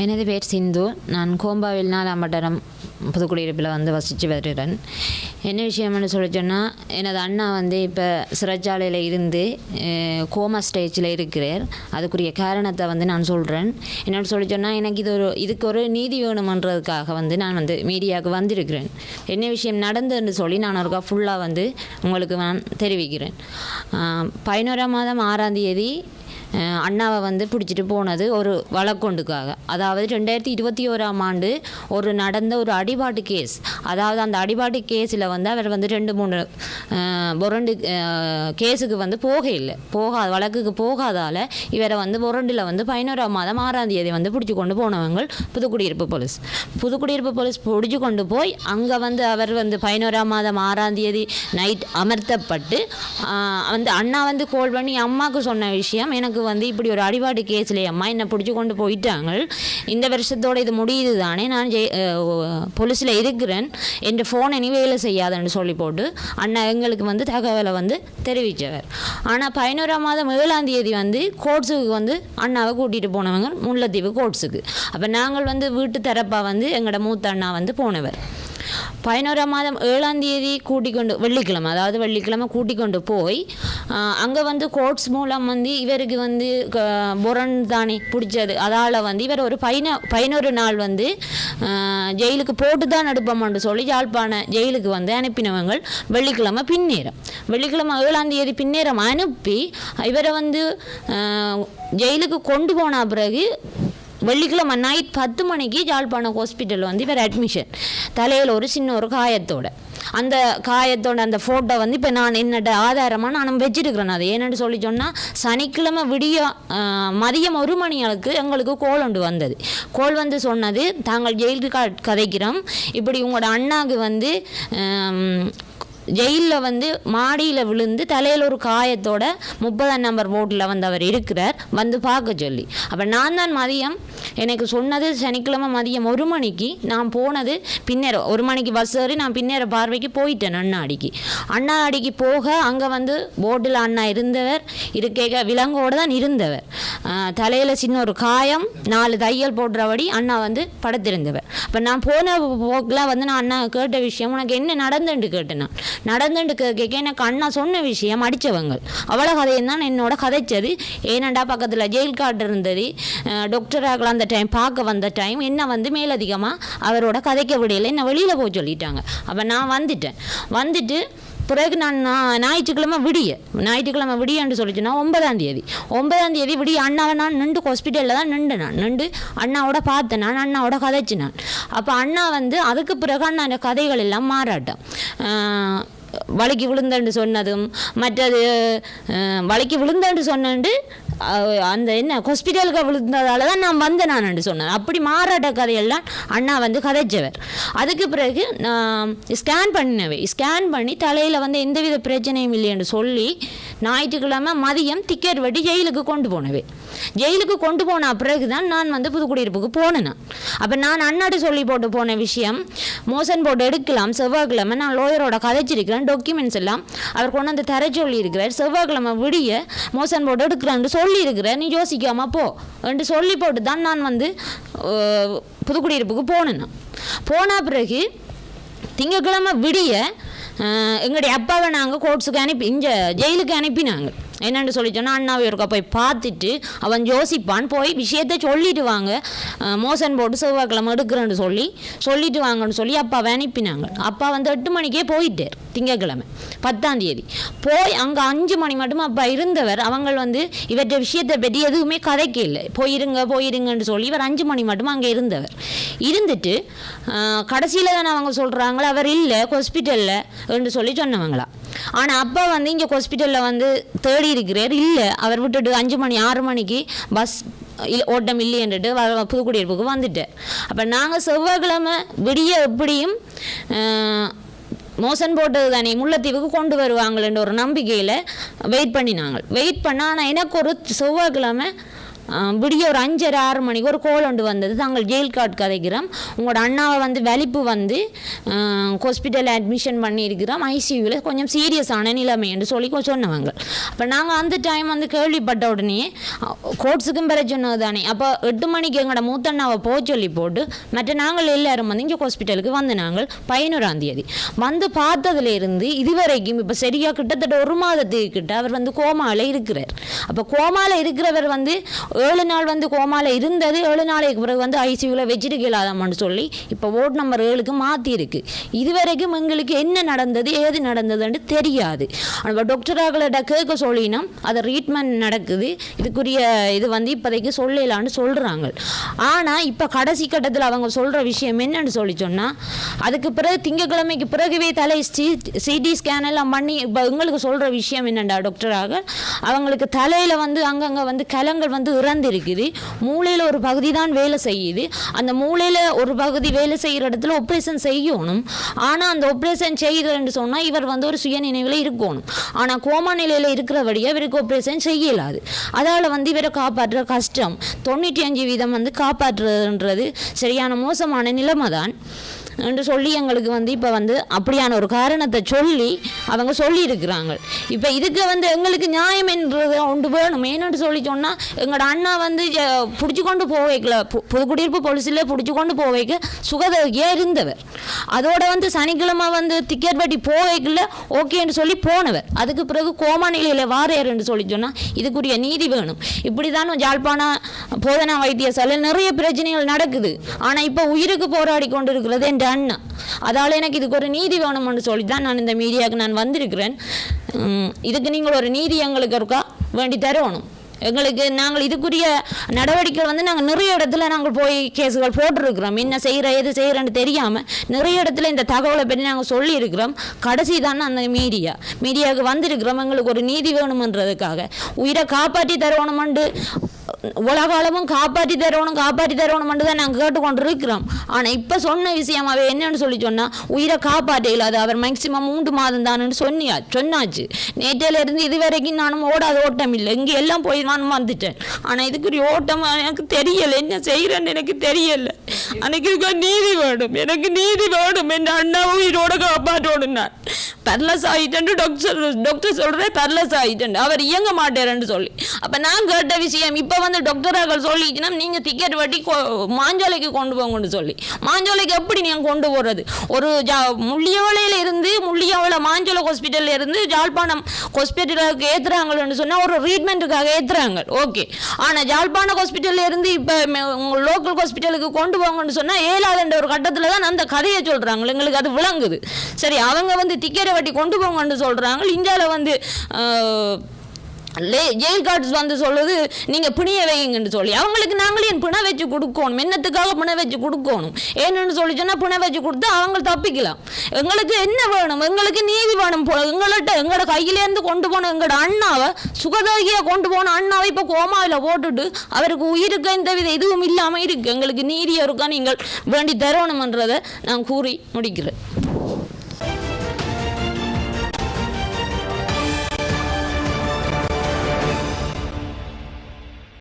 எனது பேர் சிந்து. நான் கோம்பாவில் நாலாம் வட்டாரம் புதுக்குடியிருப்பில் வந்து வசித்து வருகிறேன். என்ன விஷயம்னு சொல்லி சொன்னால் எனது அண்ணா வந்து இப்போ சிறைச்சாலையில் இருந்து கோமா ஸ்டேஜில் இருக்கிறார். அதுக்குரிய காரணத்தை வந்து நான் சொல்கிறேன் என்னோட சொல்லி சொன்னால் எனக்கு இது ஒரு இதுக்கு ஒரு நீதி வேணுமன்றதுக்காக வந்து நான் வந்து மீடியாவுக்கு வந்திருக்கிறேன். என்ன விஷயம் நடந்ததுன்னு சொல்லி நான் ஒருக்கா ஃபுல்லாக வந்து உங்களுக்கு நான் தெரிவிக்கிறேன். பதினோராம் மாதம் ஆறாம் தேதி அண்ணாவை வந்து பிடிச்சிட்டு போனது ஒரு வழக்கொண்டுக்காக. அதாவது ரெண்டாயிரத்தி இருபத்தி ஓராம் ஆண்டு ஒரு நடந்த ஒரு அடிபாட்டு கேஸ் அதாவது அந்த அடிபாட்டு கேஸில் வந்து அவர் வந்து ரெண்டு மூணு புரண்டு கேஸுக்கு வந்து போக இல்லை போகாத வழக்குக்கு போகாதால் இவரை வந்து புரண்டில் வந்து பதினோராம் மாதம் ஆறாம் தேதி வந்து பிடிச்சி கொண்டு போனவங்க புதுக்குடியிருப்பு போலீஸ். புதுக்குடியிருப்பு போலீஸ் பிடிச்சி கொண்டு போய் அங்கே வந்து அவர் வந்து பதினோராம் மாதம் ஆறாம் தேதி நைட் அமர்த்தப்பட்டு வந்து அண்ணா வந்து கோல் பண்ணி அம்மாவுக்கு சொன்ன விஷயம் எனக்கு வந்து இப்படி ஒரு அடிபாடு கேஸ்லேயே அம்மா என்னை பிடிச்சி கொண்டு போயிட்டாங்க இந்த வருஷத்தோட இது முடியுது தானே நான் ஜெய் போலீஸில் இருக்கிறேன். என் ஃபோன் இனி வேலை செய்யாதுன்னு சொல்லி போட்டு அண்ணா எங்களுக்கு வந்து தகவலை வந்து தெரிவித்தவர் ஆனால் பதினோராம் மாதம் ஏழாம் தேதி வந்து கோர்ட்ஸுக்கு வந்து அண்ணாவை கூட்டிகிட்டு போனவங்க முல்லைத்தீவு கோட்ஸுக்கு அப்போ நாங்கள் வந்து வீட்டு தரப்பாக வந்து எங்களோட மூத்த அண்ணா வந்து போனவர். பதினோராம் மாதம் ஏழாம் தேதி கூட்டிக் கொண்டு வெள்ளிக்கிழமை அதாவது வெள்ளிக்கிழமை கூட்டிக் கொண்டு போய் அங்கே வந்து கோர்ட்ஸ் மூலம் வந்து இவருக்கு வந்து க- புரண் தானே பிடிச்சது. அதால் வந்து இவர் ஒரு பதின பதினொரு நாள் வந்து ஜெயிலுக்கு போட்டு தான் அனுப்பமான்னு சொல்லி யாழ்ப்பாண ஜெயிலுக்கு வந்து அனுப்பினவங்க வெள்ளிக்கிழமை பின்னேரம் வெள்ளிக்கிழமை ஏழாம் தேதி பின்னேரம் அனுப்பி இவரை வந்து ஜெயிலுக்கு கொண்டு போன பிறகு வெள்ளிக்கிழமை நைட் பத்து மணிக்கு ஜாழ்ப்பாணம் ஹாஸ்பிட்டல் வந்து இவர் அட்மிஷன் தலையில் ஒரு சின்ன ஒரு காயத்தோட. அந்த காயத்தோட அந்த ஃபோட்டோ வந்து இப்போ நான் என்னோட ஆதாரமாக நான் வச்சிருக்கிறேன் அது. ஏன்னு சொல்லி சொன்னால் சனிக்கிழமை விடிய மதியம் ஒரு மணி அளவுக்கு எங்களுக்கு கோல் ஒன்று வந்தது. கோல் வந்து சொன்னது தாங்கள் ஜெயிலுக்கு கதைக்கிறோம். இப்படி உங்களோட அண்ணாக்கு வந்து ஜெயிலில் வந்து மாடியில் விழுந்து தலையில் ஒரு காயத்தோட முப்பதாம் நம்பர் போட்டில் வந்து அவர் இருக்கிறார். வந்து பார்க்க சொல்லி. அப்போ நான் தான் மதியம் எனக்கு சொன்னது சனிக்கிழமை மதியம் ஒரு மணிக்கு நான் போனது பின்னேற ஒரு மணிக்கு பஸ் ஏறி நான் பின்னேற பார்வைக்கு போயிட்டேன் அண்ணாடிக்கு அண்ணாடிக்கு போக அங்கே வந்து போட்டில் அண்ணா இருந்தவர் இருக்க விலங்கோடு தான் இருந்தவர். தலையில் சின்ன ஒரு காயம் நாலு தையல் போடுறபடி அண்ணா வந்து படுத்திருந்தவர். அப்போ நான் போன போக்கில் வந்து நான் அண்ணா கேட்ட விஷயம் உனக்கு என்ன நடந்துட்டு கேட்டேன் நான். நடந்துட்டு கேட்க எனக்கு அண்ணா சொன்ன விஷயம் அடித்தவங்க அவ்வளோ கதையும் தான் என்னோட கதைச்சது. ஏனண்டா பக்கத்தில் ஜெயில் கார்டு இருந்தது. ஆகலாம் அந்த டைம் பார்க்க வந்த டைம் என்ன வந்து மேலதிகமாக அவரோட கதைக்க விடையில என்ன வெளியில் போக சொல்லிட்டாங்க. அப்போ நான் வந்துட்டேன். வந்துட்டு பிறகு நான் ஞாயிற்றுக்கிழமை விடிய ஞாயிற்றுக்கிழமை விடியன்னு சொல்லிச்சுன்னா ஒன்பதாம் தேதி. ஒன்பதாம் தேதி விடிய அண்ணாவை நான் நின்று ஹாஸ்பிட்டலில் தான் நின்று நான். நின்று அண்ணாவோட பார்த்தேன் நான் அண்ணாவோட கதைச்சு நான். அப்போ அண்ணா வந்து அதுக்கு பிறகு அண்ணா அந்த கதைகள் எல்லாம் மாறாட்டம் வலைக்கு வலிக்கு சொன்னதும் மற்றது வலைக்கு வலிக்கு சொன்னண்டு அந்த என்ன ஹாஸ்பிட்டலுக்கு விழுந்ததால தான் நான் வந்தேன் நான் சொன்னேன் அப்படி மாறாட்ட கதையெல்லாம் அண்ணா வந்து கதைச்சவர். அதுக்கு பிறகு நான் ஸ்கேன் பண்ணினவே. ஸ்கேன் பண்ணி தலையில் வந்து எந்தவித பிரச்சனையும் இல்லைன்னு சொல்லி ஞாயிற்றுக்கிழமை மதியம் டிக்கெட் வெட்டி ஜெயிலுக்கு கொண்டு போனவே. ஜெயிலுக்கு கொண்டு போன பிறகு தான் நான் வந்து புதுக்குடியிருப்புக்கு போனேன். அப்போ நான் அண்ணாட்டு சொல்லி போட்டு போன விஷயம் மோசன் போட்டு எடுக்கலாம் செவ்வாய்க்கிழமை நான் லோயரோட கதைச்சிருக்கிறேன் டாக்குமெண்ட்ஸ் எல்லாம் அவர் கொண்டு வந்து தர சொல்லியிருக்கிறார். செவ்வாய்க்கிழமை விடிய மோசன் போட்டு எடுக்கிறான்னு சொல்லியிருக்கிறேன் நீ யோசிக்காம போ என்று சொல்லி போட்டு தான் நான் வந்து புதுக்குடியிருப்புக்கு போனேன். போன பிறகு திங்கக்கிழமை விடிய எங்களுடைய அப்பாவை நாங்கள் கோர்ட்ஸுக்கு அனுப்பி இங்கே ஜெயிலுக்கு அனுப்பினாங்க. என்னென்னு சொல்லி சொன்னால் அண்ணாவை ஒருக்கா போய் பார்த்துட்டு அவன் யோசிப்பான். போய் விஷயத்த சொல்லிட்டு வாங்க. மோசன் போட்டு செவ்வாய்க்கிழமை எடுக்கிறேன்னு சொல்லி சொல்லிட்டு வாங்கன்னு சொல்லி அப்பாவை அனுப்பினாங்க. அப்பா வந்து எட்டு மணிக்கே போயிட்டார் திங்கக்கிழமை பத்தாம் தேதி. போய் அங்கே அஞ்சு மணி மட்டும் அப்பா இருந்தவர். அவங்க வந்து இவற்றை விஷயத்தை பற்றி எதுவுமே கதைக்க இல்லை போயிருங்க போயிருங்கன்னு சொல்லி இவர் அஞ்சு மணி மட்டும் அங்கே இருந்தவர். இருந்துட்டு கடைசியில் தானே அவங்க சொல்கிறாங்களா அவர் இல்லை ஹாஸ்பிட்டலில் என்று சொல்லி சொன்னவங்களா. ஆனால் அப்பா வந்து இங்கே ஹாஸ்பிட்டலில் வந்து தேடி இருக்கிறார். இல்லை அவர் விட்டுட்டு அஞ்சு மணி ஆறு மணிக்கு பஸ் இல்லை ஓட்டம் இல்லைன்னுட்டு புதுக்குடியிருப்புக்கு வந்துட்டார். அப்போ நாங்கள் செவ்வாய்க்கிழமை விடிய எப்படியும் மோசன் போட்டது தானே முல்லைத்தீவுக்கு கொண்டு வருவாங்களேன்ற ஒரு நம்பிக்கையில் வெயிட் பண்ணினாங்க. வெயிட் பண்ணால் ஆனால் எனக்கு ஒரு செவ்வாய்க்கிழமை விடிய ஒரு அஞ்சரை ஆறு மணிக்கு ஒரு கோல் ஒன்று வந்தது. தாங்கள் ஜெயில் கார்டு கதைக்கிறோம். உங்களோட அண்ணாவை வந்து வலிப்பு வந்து ஹாஸ்பிட்டலில் அட்மிஷன் பண்ணியிருக்கிறோம். ஐசியூவில் கொஞ்சம் சீரியஸான நிலைமை என்று சொல்லி சொன்னவங்க. அப்போ நாங்கள் அந்த டைம் வந்து கேள்விப்பட்ட உடனே கோர்ட்ஸுக்கும் பெற சொன்னது தானே அப்போ எட்டு மணிக்கு எங்களோட மூத்தண்ணாவை போக சொல்லி போட்டு மற்ற நாங்கள் எல்லாரும் வந்து இங்கே ஹாஸ்பிட்டலுக்கு வந்து நாங்கள் பதினோராம் தேதி. வந்து பார்த்ததுலேருந்து இதுவரைக்கும் இப்போ சரியாக கிட்டத்தட்ட ஒரு மாதத்துக்கு கிட்ட அவர் வந்து கோமாவில் இருக்கிறார். அப்போ கோமாவில் இருக்கிறவர் வந்து ஏழு நாள் வந்து கோமாவில் இருந்தது. ஏழு நாளைக்கு பிறகு வந்து ஐசியூவில் வச்சிருக்கலாதாமான்னு சொல்லி இப்போ ஓட் நம்பர் ஏழுக்கு மாற்றிருக்கு இதுவரைக்கும் எங்களுக்கு என்ன நடந்தது ஏது நடந்ததுன்னு தெரியாது. ஆனால் டாக்டரார்கள்ட்ட கேட்க சொல்லினோம். அதை ட்ரீட்மெண்ட் நடக்குது. இதுக்குரிய இது வந்து இப்போதைக்கு சொல்லலான்னு சொல்கிறாங்க ஆனால் இப்போ கடைசி கட்டத்தில் அவங்க சொல்கிற விஷயம் என்னன்னு சொல்லி சொன்னால் அதுக்கு பிறகு திங்கக்கிழமைக்கு பிறகுவே தலை சிடி ஸ்கேன் எல்லாம் பண்ணி இப்போ எங்களுக்கு சொல்கிற விஷயம் என்னண்டா டாக்டராக அவங்களுக்கு தலையில் வந்து அங்கங்கே வந்து கலங்கள் வந்து இறந்திருக்குது மூளையில் ஒரு பகுதி தான் வேலை செய்யுது. அந்த மூளையில் ஒரு பகுதி வேலை செய்கிற இடத்துல ஆப்ரேஷன் செய்யணும். ஆனால் அந்த ஆப்ரேஷன் செய்கிறேன்னு சொன்னால் இவர் வந்து ஒரு சுய நினைவில் இருக்கணும். ஆனால் கோமா நிலையில் இருக்கிறபடியே இவருக்கு ஆப்ரேஷன் செய்யலாது. அதால் வந்து இவரை காப்பாற்றுற கஷ்டம். தொண்ணூற்றி அஞ்சு வீதம் வந்து காப்பாற்றுறதுன்றது சரியான மோசமான நிலைமை தான் என்று சொல்லி எங்களுக்கு வந்து இப்போ வந்து அப்படியான ஒரு காரணத்தை சொல்லி அவங்க சொல்லியிருக்கிறாங்க. இப்போ இதுக்கு வந்து எங்களுக்கு நியாயம் என்றது ஒன்று வேணும் ஏன்னு சொல்லி சொன்னால் எங்களோட அண்ணா வந்து பிடிச்சி கொண்டு போக வைக்கல புதுக்குடியிருப்பு போலீஸில் பிடிச்சி கொண்டு போக வைக்க சுகதவியாக இருந்தவர். அதோட வந்து சனிக்கிழமை வந்து டிக்கெட் வட்டி போக வைக்கல ஓகேன்னு சொல்லி போனவர். அதுக்கு பிறகு கோமா நிலையில் என்று சொல்லி சொன்னால் இதுக்குரிய நீதி வேணும். இப்படி தான் ஜாழ்ப்பாண போதனா வைத்தியசாலை நிறைய பிரச்சனைகள் நடக்குது. ஆனால் இப்போ உயிருக்கு போராடி கொண்டு இருக்கிறது என் அண்ணா அதால் எனக்கு இதுக்கு ஒரு நீதி வேணும்னு சொல்லி தான் நான் இந்த மீடியாவுக்கு நான் வந்திருக்கிறேன். இதுக்கு நீங்கள் ஒரு நீதி எங்களுக்கு இருக்கா? வேண்டி தரணும். எங்களுக்கு நாங்கள் இதுக்குரிய நடவடிக்கை வந்து நாங்கள் நிறைய இடத்துல நாங்கள் போய் கேஸுகள் போட்டிருக்கிறோம். என்ன செய்கிற எது செய்கிறேன்னு தெரியாமல் நிறைய இடத்துல இந்த தகவலை பற்றி நாங்கள் சொல்லியிருக்கிறோம். கடைசி தானே அந்த மீடியா. மீடியாவுக்கு வந்திருக்கிறோம். எங்களுக்கு ஒரு நீதி வேணுமன்றதுக்காக. உயிரை காப்பாற்றி தரணுமெண்டு உலகாலமும் காப்பாற்றி தரணும் காப்பாற்றி தரணுமென்று தான் நாங்கள் கேட்டுக்கொண்டு இருக்கிறோம் ஆனால் இப்போ சொன்ன விஷயம் அவ என்னன்னு சொல்லி சொன்னால் உயிரை காப்பாற்ற அது அவர் மேக்சிமம் மூன்று மாதம் தானுன்னு சொன்னியா சொன்னாச்சு. நேற்றையில இருந்து இது வரைக்கும் நானும் ஓடாத ஓட்டம் இல்லை. இங்கே எல்லாம் போய் நானும் வந்துட்டேன். ஆனால் இதுக்குரிய ஓட்டம் எனக்கு தெரியலை. என்ன செய்கிறேன்னு எனக்கு தெரியலை. அன்னைக்கு நீதி வேணும் எனக்கு நீதி வேணும் என் அண்ணா உயிரோட காப்பாற்றணும் நான் பர்லஸ் ஆகிட்டேன் டாக்டர் டாக்டர் சொல்கிறேன் பர்லஸ் ஆகிட்டேன் அவர் இயங்க மாட்டேறேன்னு சொல்லி அப்போ நான் கேட்ட விஷயம் இப்போ வந்து டாக்டராக்கள் சொல்லிச்சுன்னா நீங்கள் டிக்கெட் வட்டி கொ- மாஞ்சோலைக்கு கொண்டு போங்கன்னு சொல்லி மாஞ்சோலைக்கு எப்படி நீங்கள் கொண்டு போகிறது ஒரு ஜா முள்ளியவளையில் இருந்து முள்ளியவளை மாஞ்சோலை ஹாஸ்பிட்டலில் இருந்து ஜாழ்ப்பாணம் ஹாஸ்பிட்டலுக்கு ஏற்றுறாங்கன்னு சொன்னால் ஒரு ட்ரீட்மெண்ட்டுக்காக ஏற்றுறாங்க ஓகே ஆனால் ஜாழ்ப்பாணம் ஹாஸ்பிட்டலில் இருந்து இப்போ உங்கள் லோக்கல் ஹாஸ்பிட்டலுக்கு கொண்டு போங்கன்னு சொன்னால் ஏழாதுன்ற ஒரு கட்டத்தில் தான் அந்த கதையை சொல்கிறாங்க எங்களுக்கு அது விளங்குது. சரி அவங்க வந்து திக்கரை வட்டி கொண்டு போங்கன்னு சொல்கிறாங்க இந்தியாவில் வந்து லே ஜெயில் கார்ட்ஸ் வந்து சொல்லுது நீங்கள் பிணிய வைங்கன்னு சொல்லி. அவங்களுக்கு நாங்களே என் பிணை வச்சு கொடுக்கணும். என்னத்துக்காக பிணை வச்சு கொடுக்கணும். ஏன்னு சொல்லி சொன்னால் பிணை வச்சு கொடுத்தா அவங்க தப்பிக்கலாம். எங்களுக்கு என்ன வேணும்? எங்களுக்கு நீதி வேணும் போல. எங்கள்கிட்ட எங்களோட கையிலேருந்து கொண்டு போன எங்களோட அண்ணாவை சுகதாகியாக கொண்டு போன அண்ணாவை இப்போ கோமாவில் போட்டுட்டு அவருக்கு உயிருக்கு எந்த வித இதுவும் இல்லாமல் இருக்கு. எங்களுக்கு நீதி இருக்கா? நீங்கள் வேண்டி தரணுமன்றதை நான் கூறி முடிக்கிறேன்.